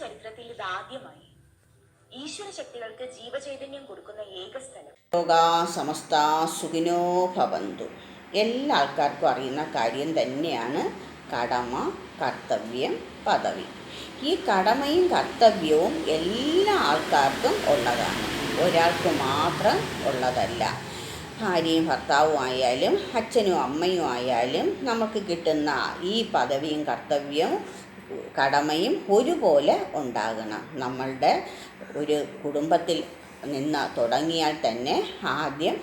ചരിത്രത്തിൽ ഇതാദ്യമായി ഈശ്വര ശക്തികൾക്ക് ജീവചൈതന്യം കൊടുക്കുന്ന ഏക സ്ഥലം. സമസ്ത സുഖിനോ ഭവന്തു. എല്ലാ ആൾക്കാർക്കും അറിയുന്ന കാര്യം തന്നെയാണ് കടമ കർത്തവ്യം പദവി. ഈ കടമയും കർത്തവ്യവും എല്ലാ ആൾക്കാർക്കും ഉള്ളതാണ്. ഒരാൾക്ക് മാത്രം ഉള്ളതല്ല. ഭാര്യയും ഭർത്താവും ആയാലും അച്ഛനും അമ്മയും ആയാലും നമുക്ക് കിട്ടുന്ന ഈ പദവിയും കർത്തവ്യവും കടമയും ഒരുപോലെ ഉണ്ടാകണം. നമ്മളുടെ ഒരു കുടുംബത്തിൽ നിന്ന് തുടങ്ങിയാൽ തന്നെ ആദ്യം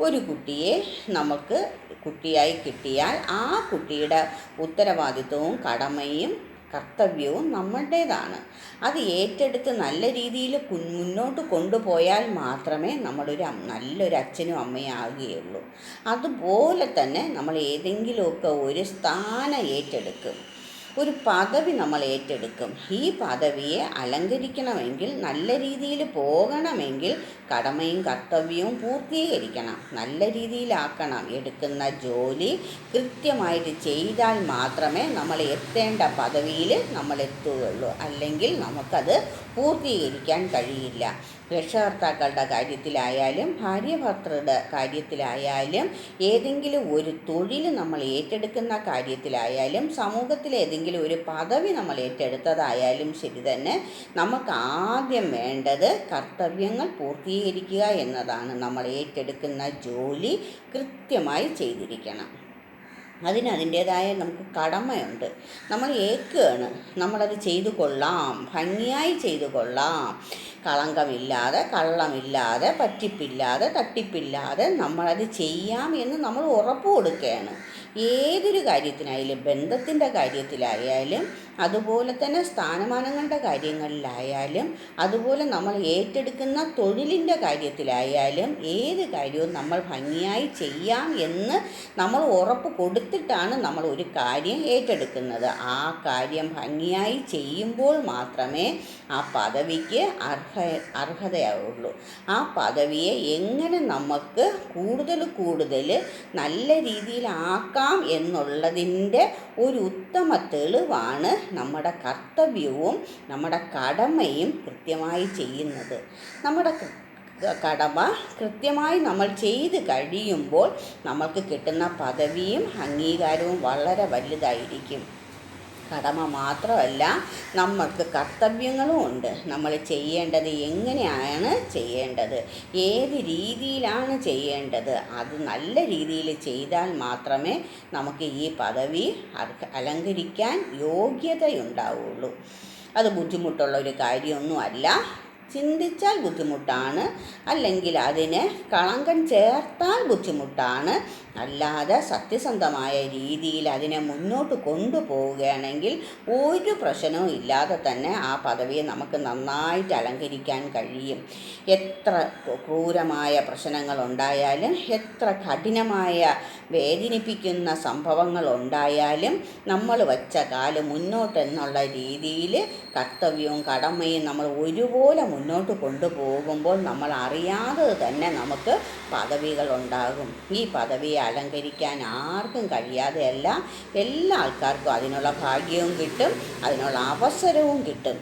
ഒരു കുട്ടിയെ നമുക്ക് കുട്ടിയായി കിട്ടിയാൽ ആ കുട്ടിയുടെ ഉത്തരവാദിത്വവും കടമയും കർത്തവ്യവും നമ്മളുടേതാണ്. അത് ഏറ്റെടുത്ത് നല്ല രീതിയിൽ മുന്നോട്ട് കൊണ്ടുപോയാൽ മാത്രമേ നമ്മളൊരു നല്ലൊരു അച്ഛനും അമ്മയും ആകുകയുള്ളൂ. അതുപോലെ തന്നെ നമ്മൾ ഏതെങ്കിലുമൊക്കെ ഒരു സ്ഥാനം ഏറ്റെടുക്കും. ഒരു പദവി നമ്മൾ ഏറ്റെടുക്കും. ഈ പദവിയെ അലങ്കരിക്കണമെങ്കിൽ നല്ല രീതിയിൽ പോകണമെങ്കിൽ കടമയും കർത്തവ്യവും പൂർത്തീകരിക്കണം. നല്ല രീതിയിലാക്കണം എടുക്കുന്ന ജോലി. കൃത്യമായിട്ട് ചെയ്താൽ മാത്രമേ നമ്മൾ എത്തേണ്ട പദവിയിൽ നമ്മൾ എത്തുകയുള്ളൂ. അല്ലെങ്കിൽ നമുക്കത് പൂർത്തീകരിക്കാൻ കഴിയില്ല. രക്ഷകർത്താക്കളുടെ കാര്യത്തിലായാലും ഭാര്യ ഭർത്തൃയുടെ കാര്യത്തിലായാലും ഏതെങ്കിലും ഒരു തൊഴിൽ നമ്മൾ ഏറ്റെടുക്കുന്ന കാര്യത്തിലായാലും സമൂഹത്തിലെ ഏതെങ്കിലും ഒരു പദവി നമ്മൾ ഏറ്റെടുത്തതായാലും ശരി തന്നെ നമുക്ക് ആദ്യം വേണ്ടത് കർത്തവ്യങ്ങൾ പൂർത്തീകരിക്കുക എന്നതാണ് നമ്മൾ ഏറ്റെടുക്കുന്ന ജോലി കൃത്യമായി ചെയ്തിരിക്കണം. അതിന് അതിന്റേതായ നമുക്ക് കടമയുണ്ട്. നമ്മൾ ഏക്കുകയാണ് നമ്മളത് ചെയ്തു കൊള്ളാം. ഭംഗിയായി ചെയ്തു കൊള്ളാം. കളങ്കമില്ലാതെ കള്ളമില്ലാതെ പറ്റിപ്പില്ലാതെ തട്ടിപ്പില്ലാതെ നമ്മളത് ചെയ്യാം എന്ന് നമ്മൾ ഉറപ്പ് കൊടുക്കുകയാണ്. ഏതൊരു കാര്യത്തിനായാലും ബന്ധത്തിന്റെ കാര്യത്തിലായാലും അതുപോലെ തന്നെ സ്ഥാനമാനങ്ങളുടെ കാര്യങ്ങളിലായാലും അതുപോലെ നമ്മൾ ഏറ്റെടുക്കുന്ന തൊഴിലിന്റെ കാര്യത്തിലായാലും ഏത് കാര്യവും നമ്മൾ ഭംഗിയായി ചെയ്യാം എന്ന് നമ്മൾ ഉറപ്പ് കൊടുത്തിട്ടാണ് നമ്മൾ ഒരു കാര്യം ഏറ്റെടുക്കുന്നത്. ആ കാര്യം ഭംഗിയായി ചെയ്യുമ്പോൾ മാത്രമേ ആ പദവിക്ക് അർഹ അർഹതയാവുള്ളൂ. ആ പദവിയെ എങ്ങനെ നമുക്ക് കൂടുതൽ കൂടുതൽ നല്ല രീതിയിലാക്കാം എന്നുള്ളതിന്റെ ഒരു ഉത്തമ തെളിവാണ് നമ്മുടെ കർത്തവ്യവും നമ്മുടെ കടമയും കൃത്യമായി ചെയ്യുന്നത്. നമ്മുടെ കടമ കൃത്യമായി നമ്മൾ ചെയ്ത് കഴിയുമ്പോൾ നമ്മൾക്ക് കിട്ടുന്ന പദവിയും അംഗീകാരവും വളരെ വലുതായിരിക്കും. കടമ മാത്രമല്ല നമ്മൾക്ക് കർത്തവ്യങ്ങളും ഉണ്ട്. നമ്മൾ ചെയ്യേണ്ടത് എങ്ങനെയാണ് ചെയ്യേണ്ടത്? ഏത് രീതിയിലാണ് ചെയ്യേണ്ടത്? അത് നല്ല രീതിയിൽ ചെയ്താൽ മാത്രമേ നമുക്ക് ഈ പദവി അലങ്കരിക്കാൻ യോഗ്യതയുണ്ടാവുള്ളൂ. അത് ബുദ്ധിമുട്ടുള്ള ഒരു കാര്യമൊന്നുമല്ല. ചിന്തിച്ചാൽ ബുദ്ധിമുട്ടാണ്. അല്ലെങ്കിൽ അതിന് കളങ്കം ചേർത്താൽ ബുദ്ധിമുട്ടാണ്. അല്ലാതെ സത്യസന്ധമായ രീതിയിൽ അതിനെ മുന്നോട്ട് കൊണ്ടുപോവുകയാണെങ്കിൽ ഒരു പ്രശ്നവും ഇല്ലാതെ തന്നെ ആ പദവിയെ നമുക്ക് നന്നായിട്ട് അലങ്കരിക്കാൻ കഴിയും. എത്ര ക്രൂരമായ പ്രശ്നങ്ങൾ ഉണ്ടായാലും എത്ര കഠിനമായ വേദനിപ്പിക്കുന്ന സംഭവങ്ങൾ ഉണ്ടായാലും നമ്മൾ വച്ച കാൽ മുന്നോട്ടെന്നുള്ള രീതിയിൽ കർത്തവ്യവും കടമയും നമ്മൾ ഒരുപോലെ മുന്നോട്ട് കൊണ്ടുപോകുമ്പോൾ നമ്മൾ അറിയാതെ തന്നെ നമുക്ക് പദവികൾ ഉണ്ടാകും. ഈ പദവിയെ അലങ്കരിക്കാൻ ആർക്കും കഴിയാതെയല്ല എല്ലാ ആൾക്കാർക്കും അതിനുള്ള ഭാഗ്യവും കിട്ടും അതിനുള്ള അവസരവും കിട്ടും.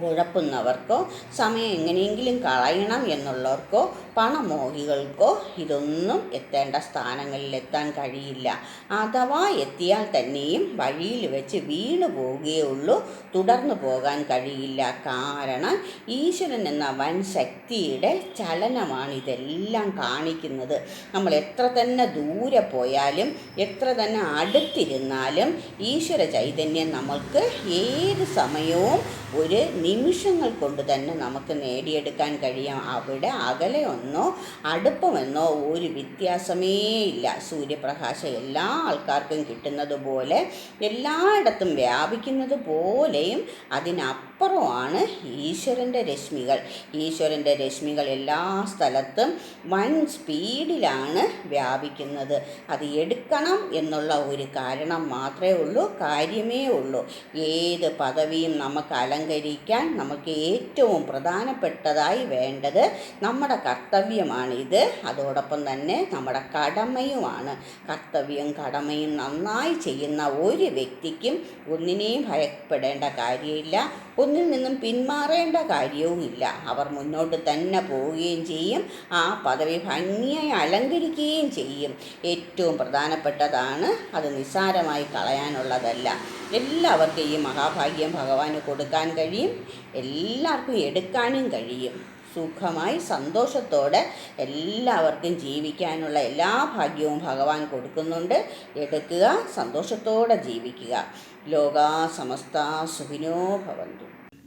ഉഴപ്പുന്നവർക്കോ സമയം എങ്ങനെയെങ്കിലും കളയണം എന്നുള്ളവർക്കോ പണമോഹികൾക്കോ ഇതൊന്നും എത്തേണ്ട സ്ഥാനങ്ങളിൽ എത്താൻ കഴിയില്ല. അഥവാ എത്തിയാൽ തന്നെയും വഴിയിൽ വെച്ച് വീണു പോവുകയുള്ളൂ തുടർന്നു പോകാൻ കഴിയില്ല. കാരണം ഈശ്വരൻ എന്ന വൻ ശക്തിയുടെ ചലനമാണ് ഇതെല്ലാം കാണിക്കുന്നത്. നമ്മൾ എത്ര തന്നെ ദൂരെ പോയാലും എത്ര തന്നെ അടുത്തിരുന്നാലും ഈശ്വര ചൈതന്യം നമ്മൾക്ക് ഏത് സമയവും ഒരു നിമിഷങ്ങൾ കൊണ്ട് തന്നെ നമുക്ക് നേടിയെടുക്കാൻ കഴിയാം. അവിടെ അകലെയൊന്നോ അടുപ്പമെന്നോ ഒരു വ്യത്യാസമേ ഇല്ല. സൂര്യപ്രകാശം എല്ലാ ആൾക്കാർക്കും കിട്ടുന്നത് പോലെ എല്ലായിടത്തും വ്യാപിക്കുന്നത് പോലെയും അതിനപ്പുറമാണ് ഈശ്വരന്റെ രശ്മികൾ. ഈശ്വരന്റെ രശ്മികൾ എല്ലാ സ്ഥലത്തും വൻ സ്പീഡിലാണ് വ്യാപിക്കുന്നത്. അത് എടുക്കണം എന്നുള്ള ഒരു കാരണം മാത്രമേ ഉള്ളൂ കാര്യമേ ഉള്ളൂ. ഏത് പദവിയും നമുക്ക് അലങ്കരിക്കാം ജീവിക്കാൻ നമുക്ക് ഏറ്റവും പ്രധാനപ്പെട്ടതായി വേണ്ടത് നമ്മുടെ കർത്തവ്യമാണ് ഇത് അതോടൊപ്പം തന്നെ നമ്മുടെ കടമയുമാണ്. കർത്തവ്യം കടമയും നന്നായി ചെയ്യുന്ന ഒരു വ്യക്തിക്കും ഒന്നിനെയും ഭയപ്പെടേണ്ട കാര്യമില്ല. ഒന്നിൽ നിന്നും പിന്മാറേണ്ട കാര്യവുമില്ല. അവർ മുന്നോട്ട് തന്നെ പോവുകയും ചെയ്യും. ആ പദവി ഭംഗിയായി അലങ്കരിക്കുകയും ചെയ്യും. ഏറ്റവും പ്രധാനപ്പെട്ടതാണ് അത് നിസ്സാരമായി കളയാനുള്ളതല്ല. എല്ലാവർക്കും ഈ മഹാഭാഗ്യം ഭഗവാന് കൊടുക്കാൻ കഴിയും. എല്ലാവർക്കും എടുക്കാനും കഴിയും. സുഖമായി സന്തോഷത്തോടെ എല്ലാവർക്കും ജീവിക്കാനുള്ള എല്ലാ ഭാഗ്യവും ഭഗവാൻ കൊടുക്കുന്നുണ്ട്. എടുക്കുക സന്തോഷത്തോടെ ജീവിക്കുക. ലോകാ സമസ്ത സുഖിനോ ഭവന്തു.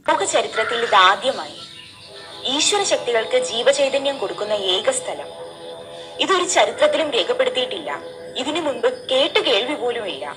ലോക ചരിത്രത്തിൽ ഇതാദ്യമായി ഈശ്വര ശക്തികൾക്ക് ജീവചൈതന്യം കൊടുക്കുന്ന ഏക സ്ഥലം. ഇതൊരു ചരിത്രത്തിലും രേഖപ്പെടുത്തിയിട്ടില്ല. ഇതിനു മുൻപ് കേട്ട് കേൾവി പോലുമില്ല.